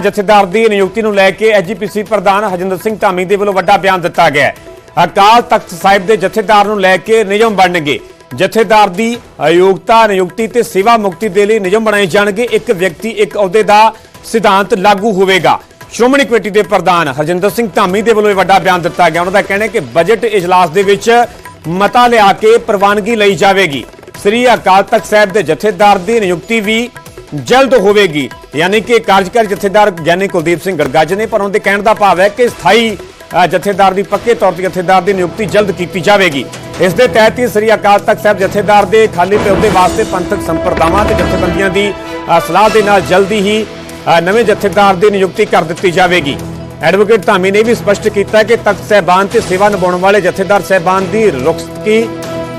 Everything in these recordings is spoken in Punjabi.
ਜਥੇਦਾਰ ਦੀ ਨਿਯੁਕਤੀ ਨੂੰ ਲੈ ਕੇ ਐਜੀਪੀਸੀ ਪ੍ਰਧਾਨ ਹਜਿੰਦਰ ਸਿੰਘ ਧਾਮੀ ਦੇ ਵੱਲੋਂ ਵੱਡਾ ਬਿਆਨ ਦਿੱਤਾ ਗਿਆ ਹੈ। ਅਕਾਲ ਤਖਤ ਸਾਹਿਬ ਦੇ ਜਥੇਦਾਰ ਨੂੰ ਲੈ ਕੇ ਨਿਯਮ ਬਣਨਗੇ। ਜਥੇਦਾਰ ਦੀ ਅਯੋਗਤਾ ਨਿਯੁਕਤੀ ਤੇ ਸੇਵਾ ਮੁਕਤੀ ਦੇ ਲਈ ਨਿਯਮ ਬਣਾਏ ਜਾਣਗੇ। ਇੱਕ ਵਿਅਕਤੀ, ਇੱਕ ਅਹੁਦੇ ਦਾ ਸਿਧਾਂਤ ਲਾਗੂ ਹੋਵੇਗਾ। ਸ਼੍ਰੋਮਣੀ ਕਮੇਟੀ ਦੇ ਪ੍ਰਧਾਨ ਹਰਜਿੰਦਰ ਸਿੰਘ ਧਾਮੀ ਦੇ ਵੱਲੋਂ ਇਹ ਵੱਡਾ ਬਿਆਨ ਦਿੱਤਾ ਗਿਆ। ਉਹਨਾਂ ਦਾ ਕਹਿਣਾ ਹੈ ਕਿ ਬਜਟ ਇਜਲਾਸ ਦੇ ਵਿੱਚ ਮਤਾ ਲਿਆ ਕੇ ਪ੍ਰਵਾਨਗੀ ਲਈ ਜਾਵੇਗੀ। ਸ੍ਰੀ ਅਕਾਲ ਤਖਤ ਸਾਹਿਬ ਦੇ ਜਥੇਦਾਰ ਦੀ ਨਿਯੁਕਤੀ ਵੀ ਜਲਦ ਹੋਵੇਗੀ। ਯਾਨੀ ਕਿ ਕਾਰਜਕਾਰੀ ਜਥੇਦਾਰ ਗਿਆਨੀ ਕੁਲਦੀਪ ਸਿੰਘ ਗੜਗੱਜ ਨੇ, ਪਰ ਉਹਦੇ ਕਹਿਣ ਦਾ ਭਾਵ ਹੈ ਕਿ ਸਥਾਈ ਜਥੇਦਾਰ ਦੀ ਪੱਕੇ ਤੌਰ ਤੇ ਜਥੇਦਾਰ ਦੀ ਨਿਯੁਕਤੀ ਜਲਦ ਕੀਤੀ ਜਾਵੇਗੀ। ਇਸ ਦੇ ਤਹਿਤ ਹੀ ਸ੍ਰੀ ਅਕਾਲ ਤਖਤ ਸਾਹਿਬ ਜਥੇਦਾਰ ਦੇ ਖਾਲੀ ਪਏ ਅਹੁਦੇ ਵਾਸਤੇ ਪੰਥਕ ਸੰਪਰਦਾਵਾਂ ਤੇ ਜਥੇਬੰਦੀਆਂ ਦੀ ਸਲਾਹ ਦੇ ਨਾਲ ਜਲਦੀ ਹੀ ਨਵੇਂ ਜਥੇਦਾਰ ਦੀ ਨਿਯੁਕਤੀ ਕਰ ਦਿੱਤੀ ਜਾਵੇਗੀ। ਐਡਵੋਕੇਟ ਧਾਮੀ ਨੇ ਵੀ ਸਪਸ਼ਟ ਕੀਤਾ ਕਿ ਤਖਤ ਸਹਿਬਾਨ ਤੇ ਸੇਵਾ ਨਿਭਾਉਣ ਵਾਲੇ ਜਥੇਦਾਰ ਸਹਿਬਾਨ ਦੀ ਰੁਖਸਤਗੀ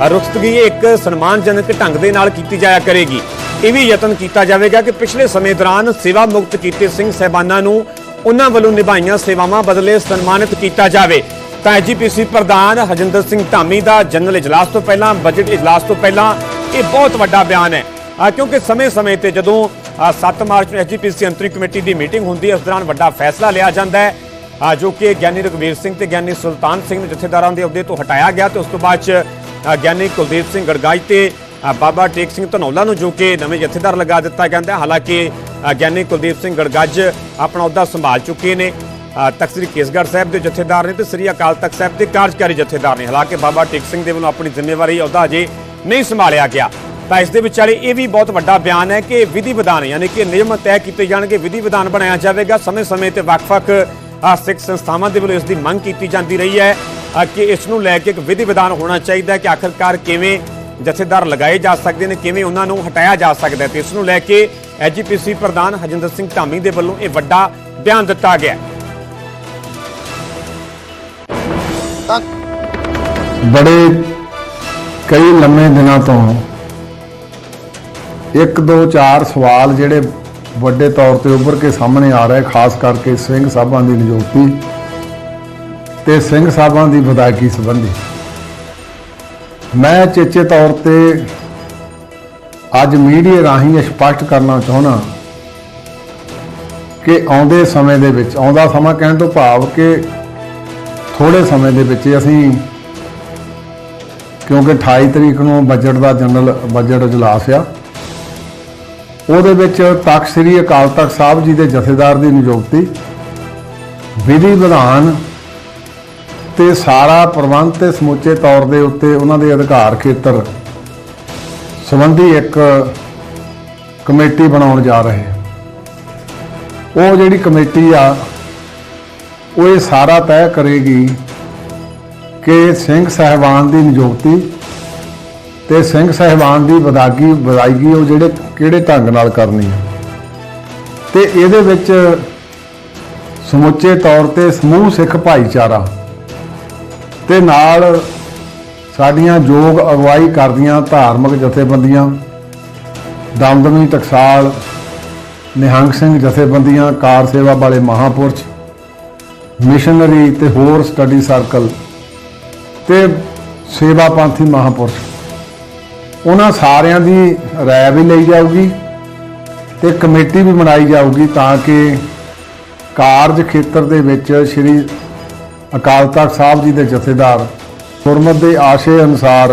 ਰੁਖਸਤਗੀ ਇੱਕ ਸਨਮਾਨਜਨਕ ਢੰਗ ਦੇ ਨਾਲ ਕੀਤੀ ਜਾਇਆ ਕਰੇਗੀ। ਇਹ ਵੀ ਯਤਨ ਕੀਤਾ ਜਾਵੇਗਾ ਕਿ ਪਿਛਲੇ ਸਮੇਂ ਦੌਰਾਨ ਸੇਵਾ ਮੁਕਤ ਕੀਤੇ ਸਿੰਘ ਸਹਿਬਾਨਾਂ ਨੂੰ ਉਹਨਾਂ ਵੱਲੋਂ ਨਿਭਾਈਆਂ ਸੇਵਾਵਾਂ ਬਦਲੇ ਸਨਮਾਨਿਤ ਕੀਤਾ ਜਾਵੇ। ਤਾਂ ਐਜੀਪੀਸੀ ਪ੍ਰਧਾਨ ਹਜਿੰਦਰ ਸਿੰਘ ਧਾਮੀ ਦਾ ਜਨਰਲ ਇਜਲਾਸ ਤੋਂ ਪਹਿਲਾਂ ਬਜਟ ਇਜਲਾਸ ਤੋਂ ਪਹਿਲਾਂ ਇਹ ਬਹੁਤ ਵੱਡਾ ਬਿਆਨ ਹੈ। ਕਿਉਂਕਿ ਸਮੇਂ-ਸਮੇਂ ਤੇ ਜਦੋਂ ਆ, 7 ਮਾਰਚ ਨੂੰ ਐਜੀਪੀਸੀ ਅੰਤਰੀ ਕਮੇਟੀ ਦੀ ਮੀਟਿੰਗ ਹੁੰਦੀ ਹੈ ਉਸ ਦੌਰਾਨ ਵੱਡਾ ਫੈਸਲਾ ਲਿਆ ਜਾਂਦਾ ਹੈ। ਜੋ ਕਿ ਗਿਆਨੀ ਰਘਵੀਰ ਸਿੰਘ ਤੇ ਗਿਆਨੀ ਸੁਲਤਾਨ ਸਿੰਘ ਨੂੰ ਜਥੇਦਾਰਾਂ ਦੇ ਅਹੁਦੇ ਤੋਂ ਹਟਾਇਆ ਗਿਆ ਤੇ ਉਸ ਤੋਂ ਬਾਅਦ ਚ ਗਿਆਨੀ ਕੁਲਦੀਪ ਸਿੰਘ ਗੜਗਾਈ ਤੇ ਬਾਬਾ ਟੇਕ ਸਿੰਘ ਧਨੌਲਾ ਨੂੰ ਜੋ ਕਿ ਨਵੇਂ ਜਥੇਦਾਰ ਲਗਾ ਦਿੱਤਾ ਜਾਂਦਾ ਹਾਲਾਂਕਿ ਗਿਆਨੀ ਕੁਲਦੀਪ ਸਿੰਘ ਗੜਗੱਜ ਆਪਣਾ ਅਹੁਦਾ ਸੰਭਾਲ ਚੁੱਕੇ ਨੇ। ਤਖ਼ਤ ਸ੍ਰੀ ਕੇਸਗੜ੍ਹ ਸਾਹਿਬ ਦੇ ਜਥੇਦਾਰ ਨੇ ਤੇ ਸ੍ਰੀ ਅਕਾਲ ਤਖਤ ਸਾਹਿਬ ਦੇ ਕਾਰਜਕਾਰੀ ਜਥੇਦਾਰ ਨੇ। ਹਾਲਾਂਕਿ ਬਾਬਾ ਟੇਕ ਸਿੰਘ ਦੇ ਵੱਲੋਂ ਆਪਣੀ ਜ਼ਿੰਮੇਵਾਰੀ ਅਹੁਦਾ ਅਜੇ ਨਹੀਂ ਸੰਭਾਲਿਆ ਗਿਆ। ਤਾਂ ਇਸ ਦੇ ਵਿਚਾਲੇ ਇਹ ਵੀ ਬਹੁਤ ਵੱਡਾ ਬਿਆਨ ਹੈ ਕਿ ਵਿਧੀ ਵਿਧਾਨ, ਯਾਨੀ ਕਿ ਨਿਯਮ ਤੈਅ ਕੀਤੇ ਜਾਣਗੇ, ਵਿਧੀ ਵਿਧਾਨ ਬਣਾਇਆ ਜਾਵੇਗਾ। ਸਮੇਂ-ਸਮੇਂ ਤੇ ਵੱਖ-ਵੱਖ ਸਿੱਖ ਸੰਸਥਾਵਾਂ ਦੇ ਵੱਲੋਂ ਇਸ ਦੀ ਮੰਗ ਕੀਤੀ ਜਾਂਦੀ ਰਹੀ ਹੈ। ਕਿ ਇਸ ਨੂੰ ਲੈ ਕੇ ਇੱਕ ਵਿਧੀ ਵਿਧਾਨ ਹੋਣਾ ਚਾਹੀਦਾ ਹੈ ਕਿ ਆਖਰਕਾਰ ਕਿਵੇਂ ਜਥੇਦਾਰ ਲਗਾਏ ਜਾ ਸਕਦੇ ਨੇ ਕਿਵੇਂ ਉਹਨਾਂ ਨੂੰ ਹਟਾਇਆ ਜਾ ਸਕਦਾ ਹੈ। ਤੇ ਇਸ ਨੂੰ ਲੈ ਕੇ ਐਜੀਪੀਸੀ ਪ੍ਰਧਾਨ ਹਜਿੰਦਰ ਸਿੰਘ ਧਾਮੀ ਦੇ ਵੱਲੋਂ ਇਹ ਵੱਡਾ ਬਿਆਨ ਦਿੱਤਾ ਗਿਆ ਬੜੇ ਕਈ ਲੰਮੇ ਦਿਨਾਂ ਤੋਂ ਇੱਕ ਦੋ ਚਾਰ ਸਵਾਲ ਜਿਹੜੇ ਵੱਡੇ ਤੌਰ ਤੇ ਉੱਭਰ ਕੇ ਸਾਹਮਣੇ ਆ ਰਹੇ ਖਾਸ ਕਰਕੇ ਸਿੰਘ ਸਾਹਿਬਾਂ ਦੀ ਨਿਯੁਕਤੀ ਤੇ ਸਿੰਘ ਸਾਹਿਬਾਂ ਦੀ ਵਿਦਾਇਗੀ ਸੰਬੰਧੀ। ਮੈਂ ਚੇਚੇ ਤੌਰ ਤੇ ਅੱਜ ਮੀਡੀਆ ਰਾਹੀਂ ਇਹ ਸਪਸ਼ਟ ਕਰਨਾ ਚਾਹਣਾ ਕਿ ਆਉਂਦੇ ਸਮੇਂ ਦੇ ਵਿੱਚ, ਆਉਂਦਾ ਸਮਾਂ ਕਹਿਣ ਤੋਂ ਭਾਵ ਕਿ ਥੋੜੇ ਸਮੇਂ ਦੇ ਵਿੱਚ ਅਸੀਂ ਕਿਉਂਕਿ 28 ਤਰੀਕ ਨੂੰ ਬਜਟ ਦਾ ਜਨਰਲ ਬਜਟ ਇਜਲਾਸ ਆ, ਉਹਦੇ ਵਿੱਚ ਤਖਤ ਸ੍ਰੀ ਅਕਾਲ ਤਖਤ ਸਾਹਿਬ ਜੀ ਦੇ ਜਥੇਦਾਰ ਦੀ ਨਿਯੁਕਤੀ, ਵਿਧੀ ਵਿਧਾਨ ਤੇ ਸਾਰਾ ਪ੍ਰਬੰਧ ਤੇ ਸਮੁੱਚੇ ਤੌਰ ਦੇ ਉੱਤੇ ਉਹਨਾਂ ਦੇ ਅਧਿਕਾਰ ਖੇਤਰ ਸੰਬੰਧੀ ਇੱਕ ਕਮੇਟੀ ਬਣਾਉਣ ਜਾ ਰਹੇ ਉਹ ਜਿਹੜੀ ਕਮੇਟੀ ਆ, ਉਹ ਇਹ ਸਾਰਾ ਤੈਅ ਕਰੇਗੀ ਕਿ ਸਿੰਘ ਸਹਿਬਾਨ ਦੀ ਨਿਯੁਕਤੀ ਤੇ ਸਿੰਘ ਸਹਿਬਾਨ ਦੀ ਵਿਦਾਗੀ, ਵਿਦਾਇਗੀ ਉਹ ਜਿਹੜੇ ਕਿਹੜੇ ਢੰਗ ਨਾਲ ਕਰਨੀ ਹੈ। ਤੇ ਇਹਦੇ ਵਿੱਚ ਸਮੁੱਚੇ ਤੌਰ ਤੇ ਸਮੂਹ ਸਿੱਖ ਭਾਈਚਾਰਾ ਤੇ ਨਾਲ ਸਾਡੀਆਂ ਯੋਗ ਅਗਵਾਈ ਕਰਦੀਆਂ ਧਾਰਮਿਕ ਜਥੇਬੰਦੀਆਂ, ਦਮਦਮੀ ਟਕਸਾਲ, ਨਿਹੰਗ ਸਿੰਘ ਜਥੇਬੰਦੀਆਂ, ਕਾਰ ਸੇਵਾ ਵਾਲੇ ਮਹਾਪੁਰਸ਼, ਮਿਸ਼ਨਰੀ ਤੇ ਹੋਰ ਸਟੱਡੀ ਸਰਕਲ ਤੇ ਸੇਵਾ ਪੰਥੀ ਮਹਾਪੁਰਸ਼। ਉਹਨਾਂ ਸਾਰਿਆਂ ਦੀ ਰਾਏ ਵੀ ਲਈ ਜਾਊਗੀ ਤੇ ਕਮੇਟੀ ਵੀ ਬਣਾਈ ਜਾਊਗੀ ਤਾਂ ਕਿ ਕਾਰਜ ਖੇਤਰ ਦੇ ਵਿੱਚ ਸ੍ਰੀ ਅਕਾਲ ਤਖਤ ਸਾਹਿਬ ਜੀ ਦੇ ਜਥੇਦਾਰ ਗੁਰਮਤ ਦੇ ਆਸ਼ੇ ਅਨੁਸਾਰ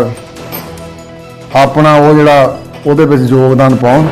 ਆਪਣਾ ਉਹ ਜਿਹੜਾ ਉਹਦੇ ਵਿੱਚ ਯੋਗਦਾਨ ਪਾਉਣ।